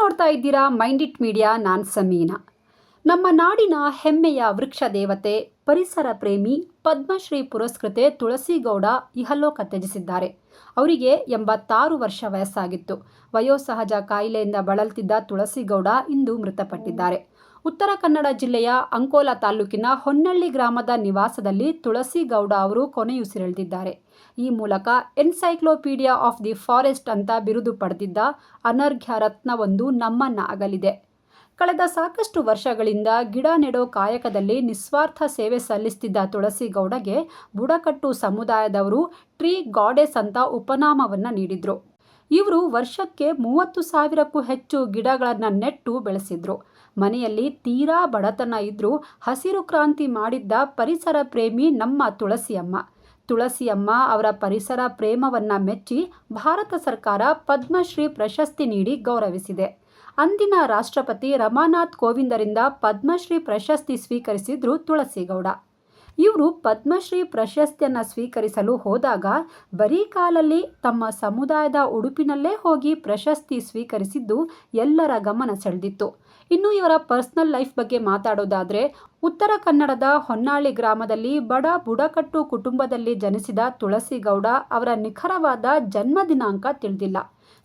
ನೋಡ್ತಾ ಇದ್ದೀರಾ mind it media, ನಾನ್ ಸಮೀನಾ. ನಮ್ಮ ನಾಡಿನ ಹೆಮ್ಮೆಯ ವೃಕ್ಷ ದೇವತೆ, ಪರಿಸರ ಪ್ರೇಮಿ, ಪದ್ಮಶ್ರೀ ಪುರಸ್ಕೃತೆ ತುಳಸಿಗೌಡ ಇಹಲೋಕ ತ್ಯಜಿಸಿದ್ದಾರೆ. ಅವರಿಗೆ ಎಂಬತ್ತಾರು ವರ್ಷ ವಯಸ್ಸಾಗಿತ್ತು. ವಯೋಸಹಜ ಕಾಯಿಲೆಯಿಂದ ಬಳಲ್ತಿದ್ದ ತುಳಸಿಗೌಡ ಇಂದು ಮೃತಪಟ್ಟಿದ್ದಾರೆ. ಉತ್ತರ ಕನ್ನಡ ಜಿಲ್ಲೆಯ ಅಂಕೋಲಾ ತಾಲೂಕಿನ ಹೊನ್ನಳ್ಳಿ ಗ್ರಾಮದ ನಿವಾಸದಲ್ಲಿ ತುಳಸಿಗೌಡ ಅವರು ಕೊನೆಯುಸಿರೆಳೆದಿದ್ದಾರೆ. ಈ ಮೂಲಕ ಎನ್ಸೈಕ್ಲೋಪೀಡಿಯಾ ಆಫ್ ದಿ ಫಾರೆಸ್ಟ್ ಅಂತ ಬಿರುದು ಪಡೆದಿದ್ದ ಅನರ್ಘ್ಯ ರತ್ನವೊಂದು ನಮ್ಮನ್ನ ಅಗಲಿದೆ. ಕಳೆದ ಸಾಕಷ್ಟು ವರ್ಷಗಳಿಂದ ಗಿಡ ನೆಡೋ ಕಾಯಕದಲ್ಲಿ ನಿಸ್ವಾರ್ಥ ಸೇವೆ ಸಲ್ಲಿಸುತ್ತಿದ್ದ ತುಳಸಿಗೌಡಗೆ ಬುಡಕಟ್ಟು ಸಮುದಾಯದವರು ಟ್ರೀ ಗಾಡೆಸ್ ಅಂತ ಉಪನಾಮವನ್ನು ನೀಡಿದರು. ಇವರು ವರ್ಷಕ್ಕೆ ಮೂವತ್ತು ಸಾವಿರಕ್ಕೂ ಹೆಚ್ಚು ಗಿಡಗಳನ್ನು ನೆಟ್ಟು ಬೆಳೆಸಿದ್ರು. ಮನೆಯಲ್ಲಿ ತೀರಾ ಬಡತನ ಇದ್ದರೂ ಹಸಿರು ಕ್ರಾಂತಿ ಮಾಡಿದ್ದ ಪರಿಸರ ಪ್ರೇಮಿ ನಮ್ಮ ತುಳಸಿಯಮ್ಮ. ತುಳಸಿಯಮ್ಮ ಅವರ ಪರಿಸರ ಪ್ರೇಮವನ್ನು ಮೆಚ್ಚಿ ಭಾರತ ಸರ್ಕಾರ ಪದ್ಮಶ್ರೀ ಪ್ರಶಸ್ತಿ ನೀಡಿ ಗೌರವಿಸಿದೆ. ಅಂದಿನ ರಾಷ್ಟ್ರಪತಿ ರಮಾನಾಥ್ ಕೋವಿಂದರಿಂದ ಪದ್ಮಶ್ರೀ ಪ್ರಶಸ್ತಿ ಸ್ವೀಕರಿಸಿದ್ರು ತುಳಸಿಗೌಡ. ಇವರು ಪದ್ಮಶ್ರೀ ಪ್ರಶಸ್ತಿಯನ್ನು ಸ್ವೀಕರಿಸಲು ಹೋದಾಗ ಬರೀ ಕಾಲಲ್ಲಿ ತಮ್ಮ ಸಮುದಾಯದ ಉಡುಪಿನಲ್ಲೇ ಹೋಗಿ ಪ್ರಶಸ್ತಿ ಸ್ವೀಕರಿಸಿದ್ದು ಎಲ್ಲರ ಗಮನ ಸೆಳೆದಿತ್ತು. ಇನ್ನು ಇವರ ಪರ್ಸನಲ್ ಲೈಫ್ ಬಗ್ಗೆ ಮಾತಾಡೋದಾದರೆ ಉತ್ತರ ಕನ್ನಡದ ಹೊನ್ನಾಳಿ ಗ್ರಾಮದಲ್ಲಿ ಬಡ ಬುಡಕಟ್ಟು ಕುಟುಂಬದಲ್ಲಿ ಜನಿಸಿದ ತುಳಸಿಗೌಡ ಅವರ ನಿಖರವಾದ ಜನ್ಮ ದಿನಾಂಕ ತಿಳಿದಿಲ್ಲ.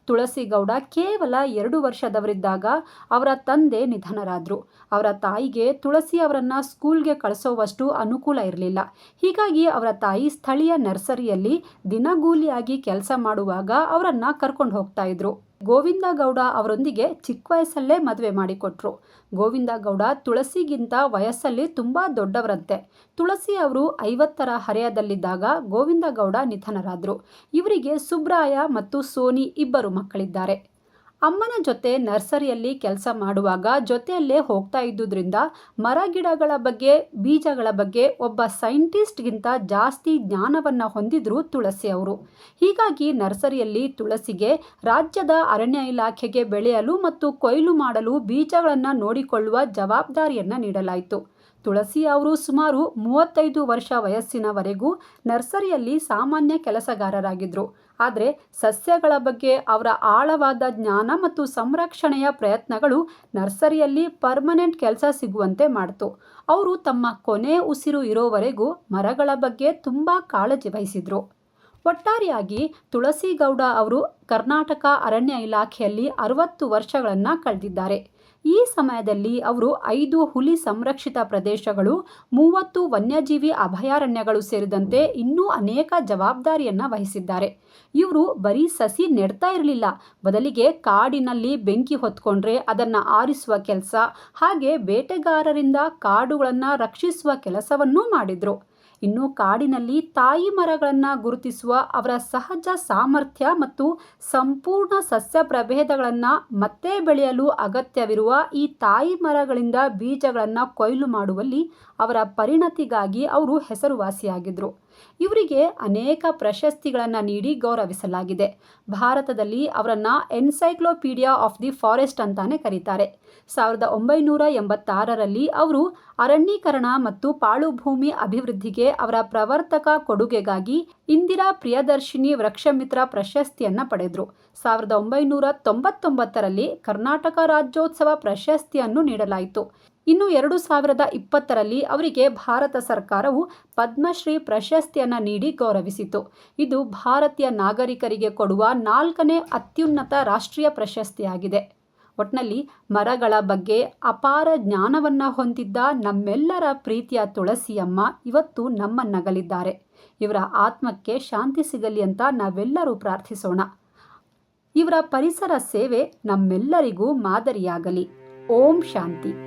ತುಳಸಿಗೌಡ ಕೇವಲ ಎರಡು ವರ್ಷದವರಿದ್ದಾಗ ಅವರ ತಂದೆ ನಿಧನರಾದರು. ಅವರ ತಾಯಿಗೆ ತುಳಸಿ ಅವರನ್ನು ಸ್ಕೂಲ್ಗೆ ಕಳಿಸೋವಷ್ಟು ಅನುಕೂಲ ಇರಲಿಲ್ಲ. ಹೀಗಾಗಿ ಅವರ ತಾಯಿ ಸ್ಥಳೀಯ ನರ್ಸರಿಯಲ್ಲಿ ದಿನಗೂಲಿಯಾಗಿ ಕೆಲಸ ಮಾಡುವಾಗ ಅವರನ್ನು ಕರ್ಕೊಂಡು ಹೋಗ್ತಾ ಇದ್ರು. ಗೋವಿಂದ ಗೌಡ ಅವರೊಂದಿಗೆ ಚಿಕ್ಕ ವಯಸ್ಸಲ್ಲೇ ಮದುವೆ ಮಾಡಿಕೊಟ್ರು. ಗೋವಿಂದ ಗೌಡ ತುಳಸಿಗಿಂತ ವಯಸ್ಸಲ್ಲಿ ತುಂಬ ದೊಡ್ಡವರಂತೆ. ತುಳಸಿ ಅವರು ಐವತ್ತರ ಹರೆಯದಲ್ಲಿದ್ದಾಗ ಗೋವಿಂದ ಗೌಡ ನಿಧನರಾದರು. ಇವರಿಗೆ ಸುಬ್ರಾಯ ಮತ್ತು ಸೋನಿ ಇಬ್ಬರು ಮಕ್ಕಳಿದ್ದಾರೆ. ಅಮ್ಮನ ಜೊತೆ ನರ್ಸರಿಯಲ್ಲಿ ಕೆಲಸ ಮಾಡುವಾಗ ಜೊತೆಯಲ್ಲೇ ಹೋಗ್ತಾ ಇದ್ದುದರಿಂದ ಮರ ಗಿಡಗಳ ಬಗ್ಗೆ, ಬೀಜಗಳ ಬಗ್ಗೆ ಒಬ್ಬ ಸೈಂಟಿಸ್ಟ್ಗಿಂತ ಜಾಸ್ತಿ ಜ್ಞಾನವನ್ನು ಹೊಂದಿದ್ರು ತುಳಸಿ ಅವರು ಹೀಗಾಗಿ ನರ್ಸರಿಯಲ್ಲಿ ತುಳಸಿಗೆ ರಾಜ್ಯದ ಅರಣ್ಯ ಇಲಾಖೆಗೆ ಬೆಳೆಯಲು ಮತ್ತು ಕೊಯ್ಲು ಮಾಡಲು ಬೀಜಗಳನ್ನು ನೋಡಿಕೊಳ್ಳುವ ಜವಾಬ್ದಾರಿಯನ್ನು ನೀಡಲಾಯಿತು. ತುಳಸಿ ಅವರು ಸುಮಾರು ಮೂವತ್ತೈದು ವರ್ಷ ವಯಸ್ಸಿನವರೆಗೂ ನರ್ಸರಿಯಲ್ಲಿ ಸಾಮಾನ್ಯ ಕೆಲಸಗಾರರಾಗಿದ್ದರು ಆದರೆ ಸಸ್ಯಗಳ ಬಗ್ಗೆ ಅವರ ಆಳವಾದ ಜ್ಞಾನ ಮತ್ತು ಸಂರಕ್ಷಣೆಯ ಪ್ರಯತ್ನಗಳು ನರ್ಸರಿಯಲ್ಲಿ ಪರ್ಮನೆಂಟ್ ಕೆಲಸ ಸಿಗುವಂತೆ ಮಾಡಿತು. ಅವರು ತಮ್ಮ ಕೊನೆ ಉಸಿರು ಇರೋವರೆಗೂ ಮರಗಳ ಬಗ್ಗೆ ತುಂಬ ಕಾಳಜಿ ವಹಿಸಿದರು. ಒಟ್ಟಾರೆಯಾಗಿ ತುಳಸಿಗೌಡ ಅವರು ಕರ್ನಾಟಕ ಅರಣ್ಯ ಇಲಾಖೆಯಲ್ಲಿ ಅರವತ್ತು ವರ್ಷಗಳನ್ನು ಕಳೆದಿದ್ದಾರೆ. ಈ ಸಮಯದಲ್ಲಿ ಅವರು ಐದು ಹುಲಿ ಸಂರಕ್ಷಿತ ಪ್ರದೇಶಗಳು, ಮೂವತ್ತು ವನ್ಯಜೀವಿ ಅಭಯಾರಣ್ಯಗಳು ಸೇರಿದಂತೆ ಇನ್ನೂ ಅನೇಕ ಜವಾಬ್ದಾರಿಯನ್ನು ವಹಿಸಿದ್ದಾರೆ. ಇವರು ಬರೀ ಸಸಿ ನೆಡ್ತಾ ಇರಲಿಲ್ಲ. ಬದಲಿಗೆ ಕಾಡಿನಲ್ಲಿ ಬೆಂಕಿ ಹೊತ್ಕೊಂಡ್ರೆ ಅದನ್ನು ಆರಿಸುವ ಕೆಲಸ, ಹಾಗೆ ಬೇಟೆಗಾರರಿಂದ ಕಾಡುಗಳನ್ನು ರಕ್ಷಿಸುವ ಕೆಲಸವನ್ನೂ ಮಾಡಿದರು. ಇನ್ನು ಕಾಡಿನಲ್ಲಿ ತಾಯಿ ಮರಗಳನ್ನು ಗುರುತಿಸುವ ಅವರ ಸಹಜ ಸಾಮರ್ಥ್ಯ ಮತ್ತು ಸಂಪೂರ್ಣ ಸಸ್ಯ ಪ್ರಭೇದಗಳನ್ನು ಮತ್ತೆ ಬೆಳೆಯಲು ಅಗತ್ಯವಿರುವ ಈ ತಾಯಿ ಮರಗಳಿಂದ ಬೀಜಗಳನ್ನು ಕೊಯ್ಲು ಮಾಡುವಲ್ಲಿ ಅವರ ಪರಿಣತಿಗಾಗಿ ಅವರು ಹೆಸರುವಾಸಿಯಾಗಿದ್ದರು ಇವರಿಗೆ ಅನೇಕ ಪ್ರಶಸ್ತಿಗಳನ್ನು ನೀಡಿ ಗೌರವಿಸಲಾಗಿದೆ. ಭಾರತದಲ್ಲಿ ಅವರನ್ನು ಎನ್ಸೈಕ್ಲೋಪೀಡಿಯಾ ಆಫ್ ದಿ ಫಾರೆಸ್ಟ್ ಅಂತಾನೆ ಕರೀತಾರೆ. ಸಾವಿರದ ಒಂಬೈನೂರ ಎಂಬತ್ತಾರರಲ್ಲಿ ಅವರು ಅರಣ್ಯೀಕರಣ ಮತ್ತು ಪಾಳುಭೂಮಿ ಅಭಿವೃದ್ಧಿಗೆ ಅವರ ಪ್ರವರ್ತಕ ಕೊಡುಗೆಗಾಗಿ ಇಂದಿರಾ ಪ್ರಿಯದರ್ಶಿನಿ ವೃಕ್ಷಮಿತ್ರ ಪ್ರಶಸ್ತಿಯನ್ನು ಪಡೆದರು. ಸಾವಿರದ ಒಂಬೈನೂರ ತೊಂಬತ್ತೊಂಬತ್ತರಲ್ಲಿ ಕರ್ನಾಟಕ ರಾಜ್ಯೋತ್ಸವ ಪ್ರಶಸ್ತಿಯನ್ನು ನೀಡಲಾಯಿತು. ಇನ್ನು ಎರಡು ಸಾವಿರದ ಇಪ್ಪತ್ತರಲ್ಲಿ ಅವರಿಗೆ ಭಾರತ ಸರ್ಕಾರವು ಪದ್ಮಶ್ರೀ ಪ್ರಶಸ್ತಿಯನ್ನು ನೀಡಿ ಗೌರವಿಸಿತು. ಇದು ಭಾರತೀಯ ನಾಗರಿಕರಿಗೆ ಕೊಡುವ ನಾಲ್ಕನೇ ಅತ್ಯುನ್ನತ ರಾಷ್ಟ್ರೀಯ ಪ್ರಶಸ್ತಿಯಾಗಿದೆ. ಒಟ್ನಲ್ಲಿ ಮರಗಳ ಬಗ್ಗೆ ಅಪಾರ ಜ್ಞಾನವನ್ನು ಹೊಂದಿದ್ದ ನಮ್ಮೆಲ್ಲರ ಪ್ರೀತಿಯ ತುಳಸಿಯಮ್ಮ ಇವತ್ತು ನಮ್ಮನ್ನಗಲಿದ್ದಾರೆ. ಇವರ ಆತ್ಮಕ್ಕೆ ಶಾಂತಿ ಸಿಗಲಿ ಅಂತ ನಾವೆಲ್ಲರೂ ಪ್ರಾರ್ಥಿಸೋಣ. ಇವರ ಪರಿಸರ ಸೇವೆ ನಮ್ಮೆಲ್ಲರಿಗೂ ಮಾದರಿಯಾಗಲಿ. ಓಂ ಶಾಂತಿ.